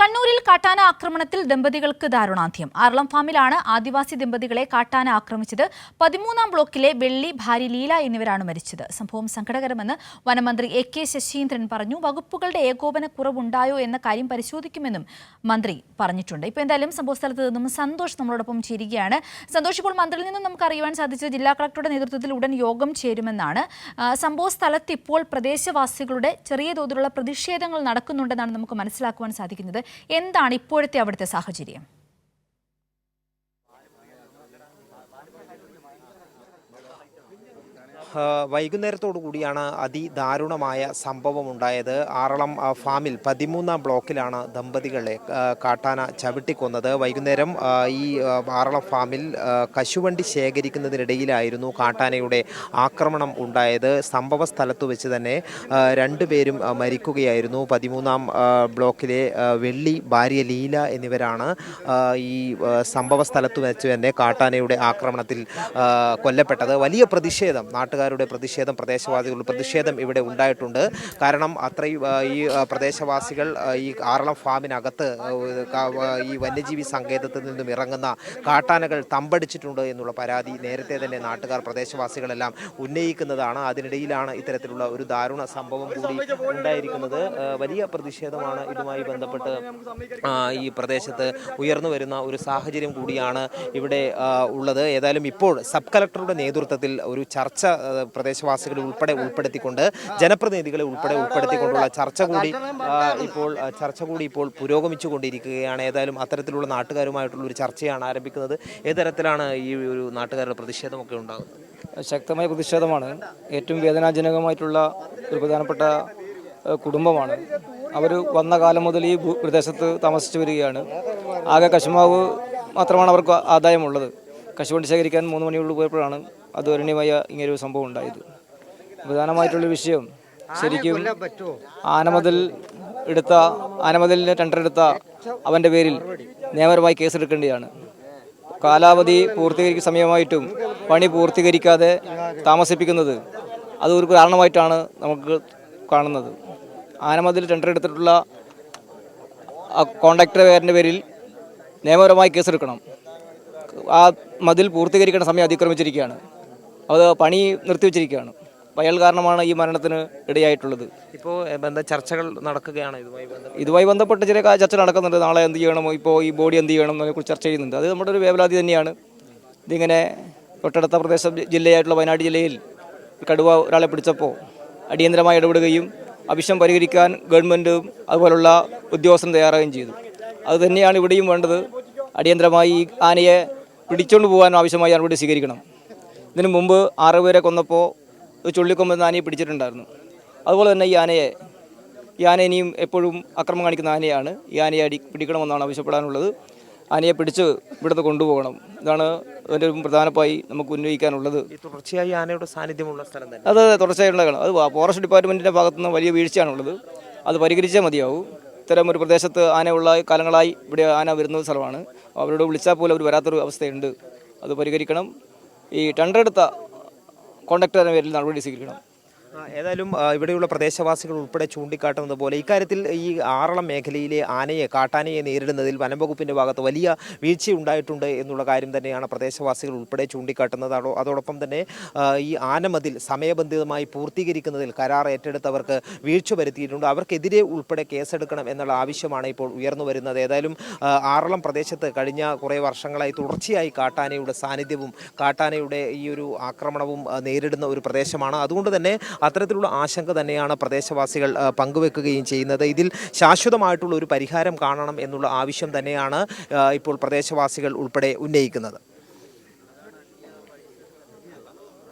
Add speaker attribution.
Speaker 1: കണ്ണൂരിൽ കാട്ടാന ആക്രമണത്തിൽ ദമ്പതികൾക്ക് ദാരുണാന്ത്യം. ആർളം ഫാമിലാണ് ആദിവാസി ദമ്പതികളെ കാട്ടാന ആക്രമിച്ചത്. പതിമൂന്നാം ബ്ലോക്കിലെ വെള്ളി ഭാര്യ ലീല എന്നിവരാണ് മരിച്ചത്. സംഭവം സങ്കടകരമെന്ന് വനമന്ത്രി എ കെ ശശീന്ദ്രൻ പറഞ്ഞു. വകുപ്പുകളുടെ ഏകോപന കുറവുണ്ടായോ എന്ന കാര്യം പരിശോധിക്കുമെന്നും മന്ത്രി പറഞ്ഞിട്ടുണ്ട്. ഇപ്പോൾ എന്തായാലും സംഭവ സ്ഥലത്ത് നിന്നും സന്തോഷ് നമ്മളോടൊപ്പം ചേരുകയാണ്. സന്തോഷ് ഇപ്പോൾ മന്ത്രിയിൽ നിന്നും നമുക്ക് അറിയുവാൻ സാധിച്ചത് ജില്ലാ കളക്ടറുടെ നേതൃത്വത്തിൽ ഉടൻ യോഗം ചേരുമെന്നാണ്. സംഭവ സ്ഥലത്ത് ഇപ്പോൾ പ്രദേശവാസികളുടെ ചെറിയ തോതിലുള്ള പ്രതിഷേധങ്ങൾ നടക്കുന്നുണ്ടെന്നാണ് നമുക്ക് മനസ്സിലാക്കുവാൻ സാധിക്കുന്നത്. എന്താണ് ഇപ്പോഴത്തെ അവിടുത്തെ സാഹചര്യം?
Speaker 2: വൈകുന്നേരത്തോടു കൂടിയാണ് അതിദാരുണമായ സംഭവം ഉണ്ടായത് ആറളം ഫാമിൽ പതിമൂന്നാം ബ്ലോക്കിലാണ് ദമ്പതികളെ കാട്ടാന ചവിട്ടിക്കൊന്നത്. വൈകുന്നേരം ഈ ആറളം ഫാമിൽ കശുവണ്ടി ശേഖരിക്കുന്നതിനിടയിലായിരുന്നു കാട്ടാനയുടെ ആക്രമണം ഉണ്ടായത്. സംഭവ സ്ഥലത്ത് വെച്ച് തന്നെ രണ്ടുപേരും മരിക്കുകയായിരുന്നു. പതിമൂന്നാം ബ്ലോക്കിലെ വെള്ളി ഭാര്യ ലീല എന്നിവരാണ് ഈ സംഭവ സ്ഥലത്ത് വെച്ച് തന്നെ കാട്ടാനയുടെ ആക്രമണത്തിൽ കൊല്ലപ്പെട്ടത്. വലിയ പ്രതിഷേധം നാട്ടുകാരുടെ പ്രതിഷേധം പ്രദേശവാസികളുടെ പ്രതിഷേധം ഇവിടെ ഉണ്ടായിട്ടുണ്ട്. കാരണം അത്രയും ഈ പ്രദേശവാസികൾ ഈ ആറളം ഫാമിനകത്ത് ഈ വന്യജീവി സങ്കേതത്തിൽ നിന്നും ഇറങ്ങുന്ന കാട്ടാനകൾ തമ്പടിച്ചിട്ടുണ്ട് എന്നുള്ള പരാതി നേരത്തെ തന്നെ നാട്ടുകാർ പ്രദേശവാസികളെല്ലാം ഉന്നയിക്കുന്നതാണ്. അതിനിടയിലാണ് ഇത്തരത്തിലുള്ള ഒരു ദാരുണ സംഭവം കൂടി ഉണ്ടായിരിക്കുന്നത്. വലിയ പ്രതിഷേധമാണ് ഇതുമായി ബന്ധപ്പെട്ട് ഈ പ്രദേശത്ത് ഉയർന്നു വരുന്ന ഒരു സാഹചര്യം കൂടിയാണ് ഇവിടെ ഉള്ളത്. ഏതായാലും ഇപ്പോൾ സബ് കളക്ടറുടെ നേതൃത്വത്തിൽ ഒരു ചർച്ച പ്രദേശവാസികളെ ഉൾപ്പെടെ ഉൾപ്പെടുത്തിക്കൊണ്ട് ജനപ്രതിനിധികളെ ഉൾപ്പെടെ ഉൾപ്പെടുത്തിക്കൊണ്ടുള്ള ചർച്ച കൂടി ഇപ്പോൾ ചർച്ച കൂടി ഇപ്പോൾ പുരോഗമിച്ചുകൊണ്ടിരിക്കുകയാണ്. ഏതായാലും അത്തരത്തിലുള്ള നാട്ടുകാരുമായിട്ടുള്ള ഒരു ചർച്ചയാണ് ആരംഭിക്കുന്നത്. ഏതരത്തിലാണ് ഈ ഒരു നാട്ടുകാരുടെ പ്രതിഷേധമൊക്കെ ഉണ്ടാകുന്നത്?
Speaker 3: ശക്തമായ പ്രതിഷേധമാണ്. ഏറ്റവും വേദനാജനകമായിട്ടുള്ള ഒരു പ്രധാനപ്പെട്ട കുടുംബമാണ്. അവർ വന്ന കാലം മുതൽ ഈ പ്രദേശത്ത് താമസിച്ചു വരികയാണ്. ആകെ കശുമാവ് മാത്രമാണ് അവർക്ക് ആദായമുള്ളത്. കശുവണ്ടി ശേഖരിക്കാൻ മൂന്ന് മണിയുള്ളിൽ പോയപ്പോഴാണ് അത് ഒരണ്യമായ ഇങ്ങനൊരു സംഭവം ഉണ്ടായത്. പ്രധാനമായിട്ടുള്ള വിഷയം ശരിക്കും ആനമതിൽ എടുത്ത ആനമതിലിന് ടെൻഡർ എടുത്ത അവന്റെ പേരിൽ നിയമപരമായി കേസെടുക്കേണ്ടതാണ്. കാലാവധി പൂർത്തീകരിക്കുന്ന സമയമായിട്ടും പണി പൂർത്തീകരിക്കാതെ താമസിപ്പിക്കുന്നത് അത് ഒരു കാരണമായിട്ടാണ് നമുക്ക് കാണുന്നത്. ആനമതിൽ ടെൻഡർ എടുത്തിട്ടുള്ള ആ കോൺട്രാക്ടർ പേരിന്റെ പേരിൽ നിയമപരമായി കേസെടുക്കണം. ആ മതിൽ പൂർത്തീകരിക്കേണ്ട സമയം അതിക്രമിച്ചിരിക്കുകയാണ്. അത് പണി നിർത്തിവെച്ചിരിക്കുകയാണ് വയൽ അയാൾ കാരണമാണ് ഈ മരണത്തിന് ഇടയായിട്ടുള്ളത്.
Speaker 2: ഇപ്പോൾ ബന്ധ ചർച്ചകൾ നടക്കുകയാണ് ഇതുമായി ബന്ധപ്പെട്ട്.
Speaker 3: ഇതുമായി ബന്ധപ്പെട്ട് ചില ചർച്ച നടക്കുന്നുണ്ട്. നാളെ എന്ത് ചെയ്യണം? ഇപ്പോൾ ഈ ബോഡി എന്ത് ചെയ്യണം എന്നതിനെക്കുറിച്ച് ചർച്ച ചെയ്യുന്നുണ്ട്. അത് നമ്മുടെ ഒരു വേവലാതി തന്നെയാണ്. ഇതിങ്ങനെ തൊട്ടടുത്ത പ്രദേശം ജില്ലയായിട്ടുള്ള വയനാട് ജില്ലയിൽ കടുവ ഒരാളെ പിടിച്ചപ്പോൾ അടിയന്തരമായി ഇടപെടുകയും അവിശ്യം പരിഹരിക്കാൻ ഗവൺമെന്റും അതുപോലുള്ള ഉദ്യോഗസ്ഥരും തയ്യാറാകുകയും ചെയ്തു. അത് തന്നെയാണ് ഇവിടെയും വേണ്ടത്. അടിയന്തരമായി ഈ ആനയെ പിടിച്ചുകൊണ്ട് പോകാൻ ആവശ്യമായി നടപടി സ്വീകരിക്കണം. ഇതിനു മുമ്പ് ആറ് പേരെ കൊന്നപ്പോൾ ചുള്ളിക്കൊമ്പ് ചുള്ളിക്കൊമ്പെന്ന് ആനയെ പിടിച്ചിട്ടുണ്ടായിരുന്നു. അതുപോലെ തന്നെ ഈ ആനയെ ഈ ആന ഇനിയും എപ്പോഴും അക്രമം കാണിക്കുന്ന ആനയാണ്. ഈ ആനയെ അടി പിടിക്കണമെന്നാണ് ആവശ്യപ്പെടാനുള്ളത്. ആനയെ പിടിച്ച് ഇവിടുന്ന് കൊണ്ടുപോകണം. ഇതാണ് അതിന്റെ ഒരു പ്രധാനമായി നമുക്ക് ഉന്നയിക്കാനുള്ളത്.
Speaker 2: തുടർച്ചയായി ആനയുടെ സാന്നിധ്യമുള്ള സ്ഥലം അതെ
Speaker 3: അത് തുടർച്ചയായിട്ടുള്ളതാണ് അത് ഫോറസ്റ്റ് ഡിപ്പാർട്ട്മെന്റിന്റെ ഭാഗത്തുനിന്ന് വലിയ വീഴ്ചയാണുള്ളത്. അത് പരിഹരിച്ചേ മതിയാവും. ഇത്തരം ഒരു പ്രദേശത്ത് ആനയുള്ള കാലങ്ങളായി ഇവിടെ ആന വരുന്ന സ്ഥലമാണ്. അവരോട് വിളിച്ചാൽ പോലും അവർ വരാത്തൊരു അവസ്ഥയുണ്ട്. അത് പരിഹരിക്കണം. ഈ ടെൻഡർ എടുത്ത കോണ്ടക്ടറിന് പേരിൽ നടപടി സ്വീകരിക്കണം.
Speaker 2: ഏതായാലും ഇവിടെയുള്ള പ്രദേശവാസികൾ ഉൾപ്പെടെ ചൂണ്ടിക്കാട്ടുന്നത് പോലെ ഇക്കാര്യത്തിൽ ഈ ആറളം മേഖലയിലെ ആനയെ കാട്ടാനയെ നേരിടുന്നതിൽ വനംവകുപ്പിന്റെ ഭാഗത്ത് വലിയ വീഴ്ച ഉണ്ടായിട്ടുണ്ട് എന്നുള്ള കാര്യം തന്നെയാണ് പ്രദേശവാസികൾ ഉൾപ്പെടെ ചൂണ്ടിക്കാട്ടുന്നത്. അതോടൊപ്പം തന്നെ ഈ ആനമതിൽ സമയബന്ധിതമായി പൂർത്തീകരിക്കുന്നതിൽ കരാർ ഏറ്റെടുത്തവർക്ക് വീഴ്ച വരുത്തിയിട്ടുണ്ട്. അവർക്കെതിരെ ഉൾപ്പെടെ കേസെടുക്കണം എന്നുള്ള ആവശ്യമാണ് ഇപ്പോൾ ഉയർന്നു വരുന്നത്. ഏതായാലും ആറളം പ്രദേശത്ത് കഴിഞ്ഞ കുറേ വർഷങ്ങളായി തുടർച്ചയായി കാട്ടാനയുടെ സാന്നിധ്യവും കാട്ടാനയുടെ ഈ ഒരു ആക്രമണവും നേരിടുന്ന ഒരു പ്രദേശമാണ്. അതുകൊണ്ട് തന്നെ അത്തരത്തിലുള്ള ആശങ്ക തന്നെയാണ് പ്രദേശവാസികൾ പങ്കുവെക്കുകയും ചെയ്യുന്നത്. ഇതിൽ ശാശ്വതമായിട്ടുള്ള ഒരു പരിഹാരം കാണണം എന്നുള്ള ആവശ്യം തന്നെയാണ് ഇപ്പോൾ പ്രദേശവാസികൾ ഉൾപ്പെടെ ഉന്നയിക്കുന്നത്.